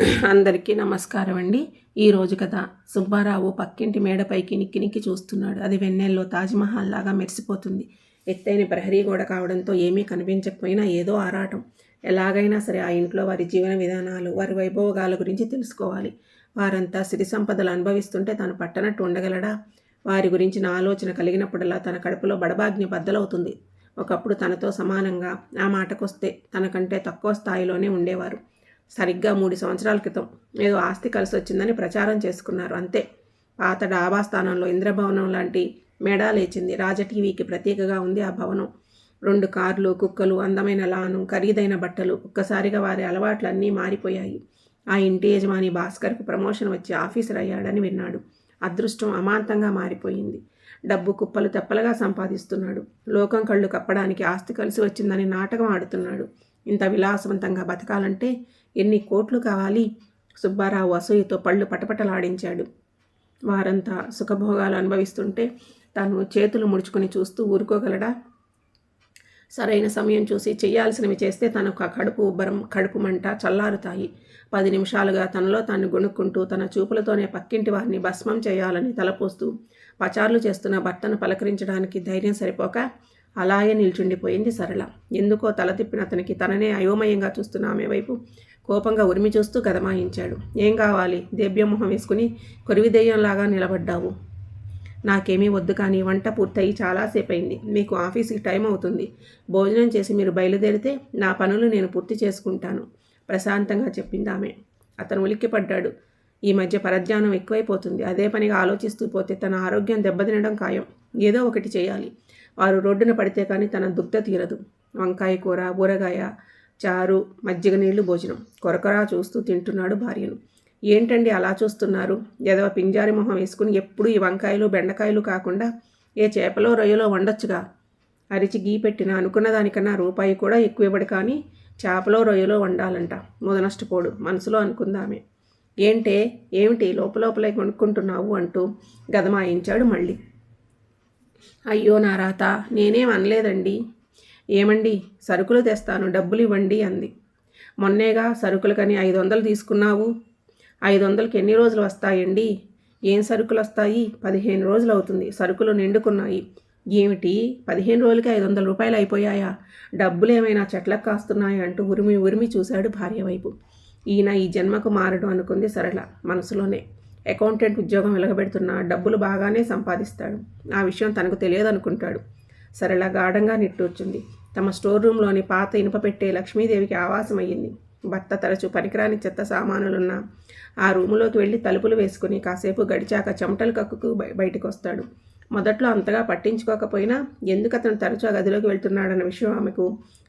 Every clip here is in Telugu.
అందరికీ నమస్కారం అండి. ఈరోజు కథ సుబ్బారావు పక్కింటి మేడపైకి నిక్కి నిక్కి చూస్తున్నాడు. అది వెన్నెల్లో తాజ్మహల్ లాగా మెరిసిపోతుంది. ఎత్తైన ప్రహరీ గోడ కావడంతో ఏమీ కనిపించకపోయినా ఏదో ఆరాటం. ఎలాగైనా సరే ఆ ఇంట్లో వారి జీవన విధానాలు వారి వైభోగాల గురించి తెలుసుకోవాలి. వారంతా సిరి సంపదలు అనుభవిస్తుంటే తాను పట్టనట్టు ఉండగలడా? వారి గురించిన ఆలోచన కలిగినప్పుడల్లా తన కడుపులో బడబాగ్ని బద్దలవుతుంది. ఒకప్పుడు తనతో సమానంగా ఆ మాటకొస్తే తనకంటే తక్కువ స్థాయిలోనే ఉండేవారు. సరిగ్గా మూడు సంవత్సరాల క్రితం ఏదో ఆస్తి కలిసి వచ్చిందని ప్రచారం చేసుకున్నారు అంతే. పాత డాబా స్థానంలో ఇంద్రభవనం లాంటి మెడ లేచింది. రాజ టీవీకి ప్రత్యేకగా ఉంది ఆ భవనం. రెండు కార్లు కుక్కలు అందమైన లాను ఖరీదైన బట్టలు ఒక్కసారిగా వారి అలవాట్లన్నీ మారిపోయాయి. ఆ ఇంటి యజమాని భాస్కర్కు ప్రమోషన్ వచ్చి ఆఫీసర్ అయ్యాడని విన్నాడు. అదృష్టం అమాంతంగా మారిపోయింది. డబ్బు కుప్పలు తెప్పలుగా సంపాదిస్తున్నాడు. లోకం కళ్ళు కప్పడానికి ఆస్తి కలిసి వచ్చిందని నాటకం ఆడుతున్నాడు. ఇంత విలాసవంతంగా బతకాలంటే ఎన్ని కోట్లు కావాలి? సుబ్బారావు అసూయతో పళ్ళు పటపటలాడించాడు. వారంతా సుఖభోగాలు అనుభవిస్తుంటే తాను చేతులు ముడుచుకొని చూస్తూ ఊరుకోగలడా? సరైన సమయం చూసి చేయాల్సినవి చేస్తే తనకు ఆ కడుపు ఉబ్బరం కడుపు మంట చల్లారుతాయి. పది నిమిషాలుగా తనలో తాను గొణుక్కుంటూ తన చూపులతోనే పక్కింటి వారిని భస్మం చేయాలని తలపోస్తూ పచార్లు చేస్తున్న భర్తను పలకరించడానికి ధైర్యం సరిపోక అలాగే నిల్చుండిపోయింది సరళ. ఎందుకో తల తిప్పిన అతనికి తననే అయోమయంగా చూస్తున్న ఆమె వైపు కోపంగా ఉరిమి చూస్తూ గదమాయించాడు ఏం కావాలి? దేవ్యమొహం వేసుకుని కొరివిదెయ్యంలాగా నిలబడ్డావు. నాకేమీ వద్దు కానీ వంట పూర్తయి చాలాసేపు అయింది మీకు ఆఫీస్కి టైం అవుతుంది. భోజనం చేసి మీరు బయలుదేరితే నా పనులు నేను పూర్తి చేసుకుంటాను ప్రశాంతంగా చెప్పింది ఆమె. అతను ఉలిక్కిపడ్డాడు. ఈ మధ్య పరధ్యానం ఎక్కువైపోతుంది. అదే పనిగా ఆలోచిస్తూ పోతే తన ఆరోగ్యం దెబ్బతినడం ఖాయం. ఏదో ఒకటి చేయాలి. వారు రోడ్డున పడితే కానీ తన దుగ్ధ తీరదు. వంకాయ కూర ఊరగాయ చారు మజ్జిగ నీళ్ళు భోజనం. కొరకొరా చూస్తూ తింటున్నాడు భార్యను. ఏంటండి అలా చూస్తున్నారు? ఏదో పింజారి మొహం వేసుకుని ఎప్పుడు ఈ వంకాయలు బెండకాయలు కాకుండా ఏ చేపలో రొయ్యలో వండొచ్చుగా? అరిచి గీ పెట్టిన అనుకున్న దానికన్నా రూపాయి కూడా ఎక్కువ ఇవ్వడు కానీ చేపలో రొయ్యలో వండాలంట. ముదనష్టపోడు. మనసులో అనుకుందామే ఏంటే? ఏమిటి? లోపలోపలే కొనుక్కుంటున్నావు అంటూ గదమాయించాడు మళ్ళీ. అయ్యో నా రాత నేనేం అనలేదండి. ఏమండి? సరుకులు తెస్తాను డబ్బులు ఇవ్వండి అంది. మొన్నేగా సరుకులకని ఐదు వందలు తీసుకున్నావు? ఐదు వందలకి ఎన్ని రోజులు వస్తాయండి? ఏం సరుకులు వస్తాయి? పదిహేను రోజులు అవుతుంది. సరుకులు నిండుకున్నాయి. ఏమిటి? పదిహేను రోజులకి ఐదు వందల రూపాయలు అయిపోయాయా? డబ్బులు ఏమైనా చెట్లకు కాస్తున్నాయా అంటూ ఉరిమి ఉరిమి చూశాడు భార్య వైపు. ఈయన ఈ జన్మకు మారడం అనుకుంది సరళ మనసులోనే. అకౌంటెంట్ ఉద్యోగం వెలగబెడుతున్న డబ్బులు బాగానే సంపాదిస్తాడు. ఆ విషయం తనకు తెలియదు అనుకుంటాడు సరళ గాఢంగా నిట్టూర్చుంది. తమ స్టోర్ రూమ్లోని పాత ఇనుప పెట్టే లక్ష్మీదేవికి ఆవాసం అయ్యింది. భర్త తరచు పనికిరాని చెత్త సామానులున్న ఆ రూములోకి వెళ్ళి తలుపులు వేసుకుని కాసేపు గడిచాక చెమటలు కక్కుకు బయటకు వస్తాడు మొదట్లో అంతగా పట్టించుకోకపోయినా ఎందుకు అతను తరచూ ఆ గదిలోకి వెళ్తున్నాడన్న విషయం ఆమెకు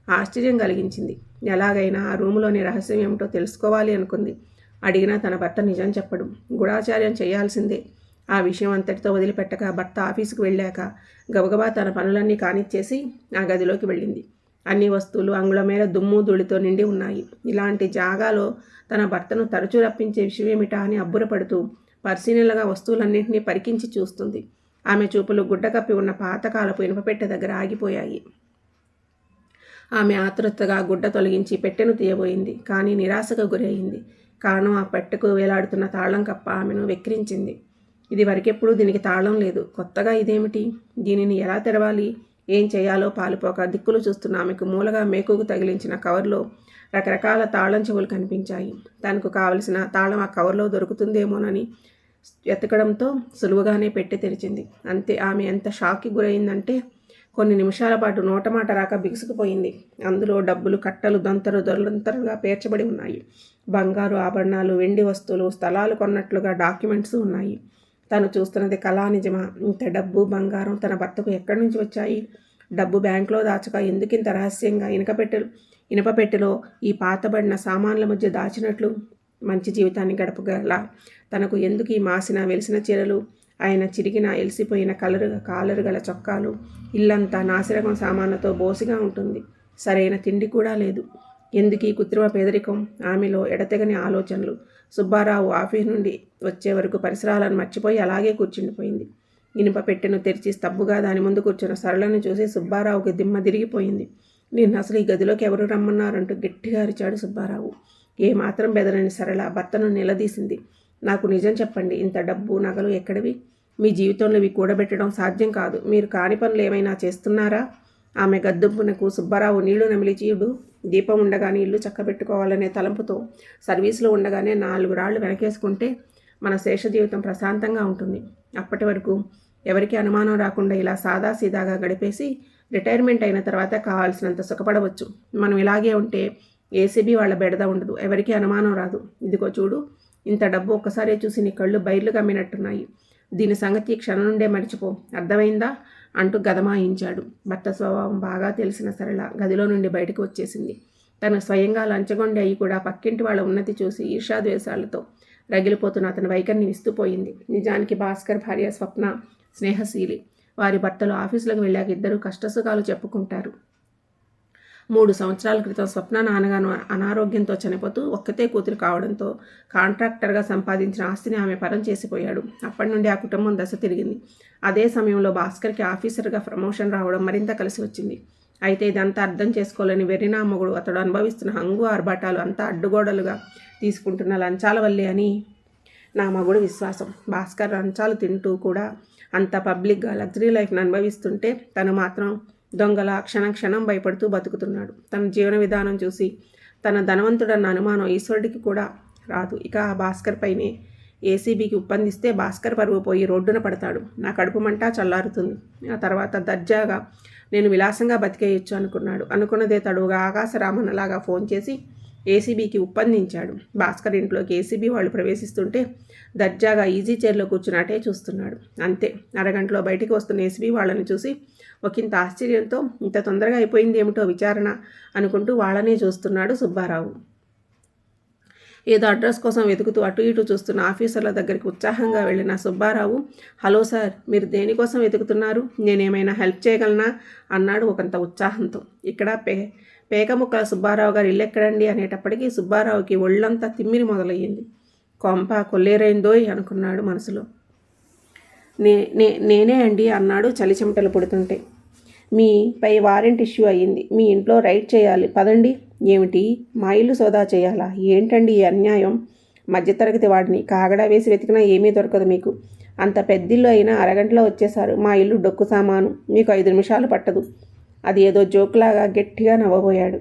ఆశ్చర్యం కలిగించింది. ఎలాగైనా ఆ రూములోని రహస్యం ఏమిటో తెలుసుకోవాలి అనుకుంది. అడిగినా తన భర్త నిజం చెప్పడు. గుడాచార్యం చేయాల్సిందే. ఆ విషయం అంతటితో వదిలిపెట్టక భర్త ఆఫీసుకు వెళ్ళాక గబగబా తన పనులన్నీ కానిచ్చేసి ఆ గదిలోకి వెళ్ళింది. అన్ని వస్తువులు అంగుళ మేర దుమ్ము ధూళితో నిండి ఉన్నాయి. ఇలాంటి జాగాలో తన భర్తను తరచూ రప్పించే విషయమేమిటా అని అబ్బురపడుతూ పరిశీలనగా వస్తువులన్నింటినీ పరికించి చూస్తుంది. ఆమె చూపులు గుడ్డ కప్పి ఉన్న పాతకాలపు ఇనుపపెట్టె దగ్గర ఆగిపోయాయి. ఆమె ఆతృతగా గుడ్డ తొలగించి పెట్టెను తీయబోయింది. కానీ నిరాశకు గురయింది. కాను ఆ పెట్టెకు వేలాడుతున్న తాళం కప్ప ఆమెను వెక్కిరించింది. ఇది వరకెప్పుడు దీనికి తాళం లేదు. కొత్తగా ఇదేమిటి? దీనిని ఎలా తెరవాలి? ఏం చేయాలో పాలుపోక దిక్కులు చూస్తున్న ఆమెకు మూలగా మేకుకు తగిలించిన కవర్లో రకరకాల తాళం చెవులు కనిపించాయి. తనకు కావలసిన తాళం ఆ కవర్లో దొరుకుతుందేమోనని ఎతకడంతో సులువుగానే పెట్టి తెరిచింది. అంతే ఆమె ఎంత షాక్కి గురైందంటే కొన్ని నిమిషాల పాటు నోటమాట రాక బిగుసుకుపోయింది. అందులో డబ్బులు కట్టలు దంతరు దొరంతరుగా పేర్చబడి ఉన్నాయి. బంగారు ఆభరణాలు వెండి వస్తువులు స్థలాలు కొన్నట్లుగా డాక్యుమెంట్స్ ఉన్నాయి. తను చూస్తున్నది కళా నిజమా? ఇంత డబ్బు బంగారం తన భర్తకు ఎక్కడి నుంచి వచ్చాయి? డబ్బు బ్యాంకులో దాచక ఎందుకింత రహస్యంగా ఇనకపెట్టెలు ఇనపపెట్టెలో ఈ పాతబడిన సామాన్ల మధ్య దాచినట్లు? మంచి జీవితాన్ని గడపగల తనకు ఎందుకు ఈ మాసిన వెలిసిన చీరలు? ఆయన చిరిగిన ఎలిసిపోయిన కలరు కాలరు గల చొక్కాలు ఇల్లంతా నాసిరకం సామాన్లతో బోసిగా ఉంటుంది. సరైన తిండి కూడా లేదు. ఎందుకీ కృత్రిమ పేదరికం? ఆమెలో ఎడతెగని ఆలోచనలు. సుబ్బారావు ఆఫీస్ నుండి వచ్చే వరకు పరిసరాలను మర్చిపోయి అలాగే కూర్చుండిపోయింది ఇనుప పెట్టెను తెరిచి స్తబ్బుగా దాని ముందు కూర్చున్న సరళను చూసి సుబ్బారావుకి దిమ్మ తిరిగిపోయింది. నేను అసలు ఈ గదిలోకి ఎవరు రమ్మన్నారంటూ గట్టిగా అరిచాడు సుబ్బారావు. ఏమాత్రం బెదరని సరళ భర్తను నిలదీసింది. నాకు నిజం చెప్పండి ఇంత డబ్బు నగలు ఎక్కడివి? మీ జీవితంలో ఇవి కూడబెట్టడం సాధ్యం కాదు. మీరు కాని పనులు ఏమైనా చేస్తున్నారా? ఆమె గద్దుంపునకు సుబ్బారావు నీళ్ళు నమిలిచీయుడు దీపం ఉండగానే ఇల్లు చక్కబెట్టుకోవాలనే తలంపుతో సర్వీసులో ఉండగానే నాలుగు రాళ్ళు వెనకేసుకుంటే మన శేష జీవితం ప్రశాంతంగా ఉంటుంది. అప్పటి వరకు ఎవరికి అనుమానం రాకుండా ఇలా సాదాసీదాగా గడిపేసి రిటైర్మెంట్ అయిన తర్వాత కావాల్సినంత సుఖపడవచ్చు. మనం ఇలాగే ఉంటే ఏసీబీ వాళ్ళ బెడద ఉండదు. ఎవరికీ అనుమానం రాదు. ఇదిగో చూడు ఇంత డబ్బు ఒక్కసారే చూసి నీ కళ్ళు బయర్లు కమ్మినట్టున్నాయి. దీని సంగతి క్షణం నుండే మర్చిపో. అర్థమైందా? అంటూ గదమాయించాడు. భర్త స్వభావం బాగా తెలిసిన సరళ గదిలో నుండి బయటకు వచ్చేసింది. తను స్వయంగా లంచగొండి అయి కూడా పక్కింటి వాళ్ళ ఉన్నతి చూసి ఈర్షాద్వేషాలతో రగిలిపోతున్న అతని వైఖరిని విస్తుపోయింది నిజానికి భాస్కర్ భార్య స్వప్న స్నేహశీలి. వారి భర్తలు ఆఫీసులకు వెళ్ళాక ఇద్దరు కష్టసుఖాలు చెప్పుకుంటారు. మూడు సంవత్సరాల క్రితం స్వప్న నాన్నగాను అనారోగ్యంతో చనిపోతూ ఒక్కతే కూతురు కావడంతో కాంట్రాక్టర్గా సంపాదించిన ఆస్తిని ఆమె పరం చేసిపోయాడు. అప్పటి నుండి ఆ కుటుంబం దశ తిరిగింది. అదే సమయంలో భాస్కర్కి ఆఫీసర్గా ప్రమోషన్ రావడం మరింత కలిసి వచ్చింది. అయితే ఇదంతా అర్థం చేసుకోలేని వెర్రినా మొగుడు అతడు అనుభవిస్తున్న హంగు ఆర్భాటాలు అంతా అడ్డుగోడలుగా తీసుకుంటున్న లంచాల వల్లే అని నా మగుడు విశ్వాసం. భాస్కర్ లంచాలు తింటూ కూడా అంత పబ్లిక్గా లగ్జరీ లైఫ్ను అనుభవిస్తుంటే తను మాత్రం దొంగల క్షణం క్షణం భయపడుతూ బతుకుతున్నాడు. తన జీవన విధానం చూసి తన ధనవంతుడన్న అనుమానం ఈశ్వరుడికి కూడా రాదు. ఇక ఆ భాస్కర్ పైనే ఏసీబీకి ఒప్పందిస్తే భాస్కర్ పరువు పోయి రోడ్డున పడతాడు. నా కడుపు మంట చల్లారుతుంది. ఆ తర్వాత దర్జాగా నేను విలాసంగా బతికేయొచ్చు అనుకున్నాడు. అనుకున్నదే తడుగా ఆకాశరామన్నలాగా ఫోన్ చేసి ఏసీబీకి ఒప్పందించాడు. భాస్కర్ ఇంట్లోకి ఏసీబీ వాళ్ళు ప్రవేశిస్తుంటే దర్జాగా ఈజీ చైర్లో కూర్చున్నట్టే చూస్తున్నాడు. అంతే అరగంటలో బయటికి వస్తున్న ఏసీబీ వాళ్ళని చూసి ఒకంత ఆశ్చర్యంతో ఇంత తొందరగా అయిపోయింది ఏమిటో విచారణ అనుకుంటూ వాళ్ళనే చూస్తున్నాడు సుబ్బారావు. ఏదో అడ్రస్ కోసం వెతుకుతూ అటు ఇటు చూస్తున్న ఆఫీసర్ల దగ్గరికి ఉత్సాహంగా వెళ్ళిన సుబ్బారావు హలో సార్ మీరు దేనికోసం వెతుకుతున్నారు? నేనేమైనా హెల్ప్ చేయగలనా? అన్నాడు ఒకంత ఉత్సాహంతో. ఇక్కడ పే పేకముక్కల సుబ్బారావు గారు ఇల్లెక్కడండి అనేటప్పటికీ సుబ్బారావుకి ఒళ్ళంతా తిమ్మిరి మొదలయ్యింది. కొంప కొల్లేరైందోయ్ అనుకున్నాడు మనసులో. నే నే నేనే అండి అన్నాడు చలి చెమటలు పుడుతుంటే. మీ పై వారెంట్ ఇష్యూ అయ్యింది. మీ ఇంట్లో రైడ్ చేయాలి. పదండి. ఏమిటి? మా ఇల్లు సోదా చేయాలా? ఏంటండి ఈ అన్యాయం? మధ్యతరగతి వాడిని కాగడా వేసి వెతికినా ఏమీ దొరకదు మీకు. అంత పెద్దిల్లు అయినా అరగంటలో వచ్చేసారు మా ఇల్లు డొక్కు సామాను. మీకు ఐదు నిమిషాలు పట్టదు. అది ఏదో జోక్లాగా గట్టిగా నవ్వబోయాడు.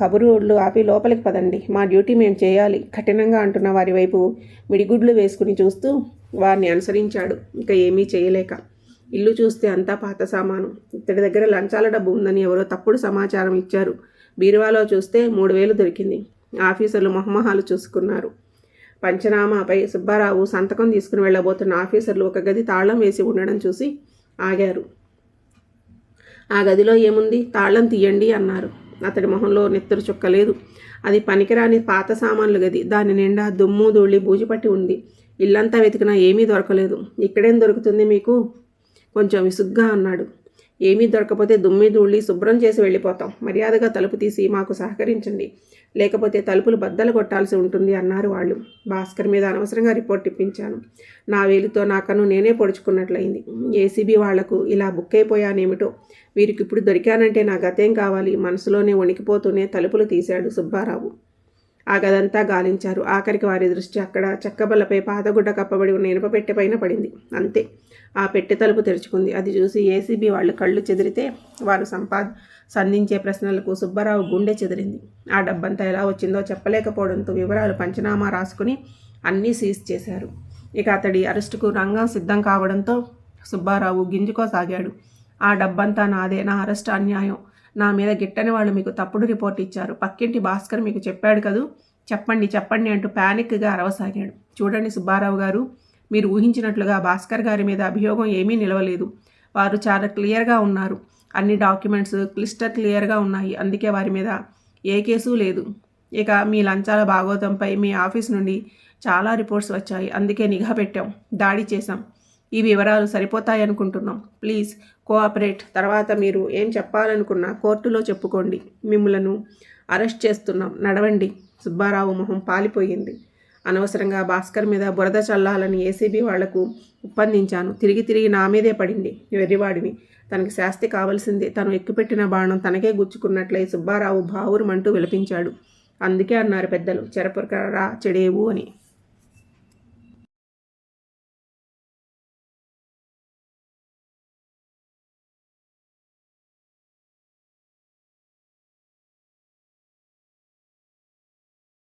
కబురుళ్ళు ఆపి లోపలికి పదండి. మా డ్యూటీ మేము చేయాలి. కఠినంగా అంటున్న వారి వైపు మిడిగుడ్లు వేసుకుని చూస్తూ వారిని అనుసరించాడు. ఇంకా ఏమీ చేయలేక. ఇల్లు చూస్తే అంతా పాత సామాను. ఇతడి దగ్గర లంచాల డబ్బు ఉందని ఎవరో తప్పుడు సమాచారం ఇచ్చారు. బీరువాలో చూస్తే మూడు వేలు దొరికింది. ఆఫీసర్లు మొహమహాలు చూసుకున్నారు. పంచనామాపై సుబ్బారావు సంతకం తీసుకుని వెళ్ళబోతున్న ఆఫీసర్లు ఒక గది తాళం వేసి ఉండడం చూసి ఆగారు. ఆ గదిలో ఏముంది? తాళం తీయండి అన్నారు. అతడి మొహంలో నెత్తరు చుక్కలేదు అది పనికిరాని పాత సామాన్లు గది. దాని నిండా దుమ్ము ధూళి బూజుపట్టి ఉంది. ఇల్లంతా వెతికినా ఏమీ దొరకలేదు. ఇక్కడేం దొరుకుతుంది మీకు? కొంచెం విసుగ్గా అన్నాడు. ఏమీ దొరకపోతే దుమ్మి ధూళి శుభ్రం చేసి వెళ్ళిపోతాం. మర్యాదగా తలుపు తీసి మాకు సహకరించండి. లేకపోతే తలుపులు బద్దలు కొట్టాల్సి ఉంటుంది అన్నారు వాళ్ళు. భాస్కర్ మీద అనవసరంగా రిపోర్ట్ ఇప్పించాను. నా వేలితో నా కన్ను నేనే పొడుచుకున్నట్లయింది. ఏసీబీ వాళ్ళకు ఇలా బుక్ అయిపోయానేమిటో? వీరికి ఇప్పుడు దొరికానంటే నా గతేం కావాలి? మనసులోనే వణికిపోతూనే తలుపులు తీశాడు సుబ్బారావు. ఆ గదంతా గాలించారు. ఆఖరికి వారి దృష్టి అక్కడ చెక్కబల్లపై పాతగుడ్డ కప్పబడి ఉన్న ఇనుప పెట్టె పైన పడింది. అంతే. ఆ పెట్టె తలుపు తెరుచుకుంది. అది చూసి ఏసీబీ వాళ్ళు కళ్ళు చెదిరితే వారు సంపాద సంధించే ప్రశ్నలకు సుబ్బారావు గుండె చెదిరింది. ఆ డబ్బంతా ఎలా వచ్చిందో చెప్పలేకపోవడంతో వివరాలు పంచనామా రాసుకుని అన్నీ సీజ్ చేశారు. ఇక అతడి అరెస్టుకు రంగం సిద్ధం కావడంతో సుబ్బారావు గింజుకోసాగాడు ఆ డబ్బంతా నాదే నా అరెస్ట్ అన్యాయం. నా మీద గిట్టని వాళ్ళు మీకు తప్పుడు రిపోర్ట్ ఇచ్చారు. పక్కింటి భాస్కర్ మీకు చెప్పాడు కదూ? చెప్పండి చెప్పండి అంటూ ప్యానిక్గా అరవసాగాడు. చూడండి సుబ్బారావు గారు మీరు ఊహించినట్లుగా భాస్కర్ గారి మీద అభియోగం ఏమీ నిలవలేదు. వారు చాలా క్లియర్గా ఉన్నారు. అన్ని డాక్యుమెంట్స్ క్లిస్టర్ క్లియర్గా ఉన్నాయి. అందుకే వారి మీద ఏ కేసు లేదు. ఇక మీ లంచాల భాగోతంపై మీ ఆఫీస్ నుండి చాలా రిపోర్ట్స్ వచ్చాయి. అందుకే నిఘా పెట్టాం. దాడి చేశాం. ఈ వివరాలు సరిపోతాయి అనుకుంటున్నాం. Please cooperate. తర్వాత మీరు ఏం చెప్పాలనుకున్నా కోర్టులో చెప్పుకోండి. మిమ్మలను అరెస్ట్ చేస్తున్నాం. నడవండి. సుబ్బారావు మొహం పాలిపోయింది. అనవసరంగా భాస్కర్ మీద బురద చల్లాలని ఏసీబీ వాళ్ళకు ఒప్పందించాను. తిరిగి తిరిగి నా మీదే పడింది వెర్రివాడివి. తనకి శాస్తి కావలసింది. తను ఎక్కుపెట్టిన బాణం తనకే గుచ్చుకున్నట్లయి సుబ్బారావు బావురుమంటూ విలపించాడు. అందుకే అన్నారు పెద్దలు చెరపురకరా చెడేవు అని.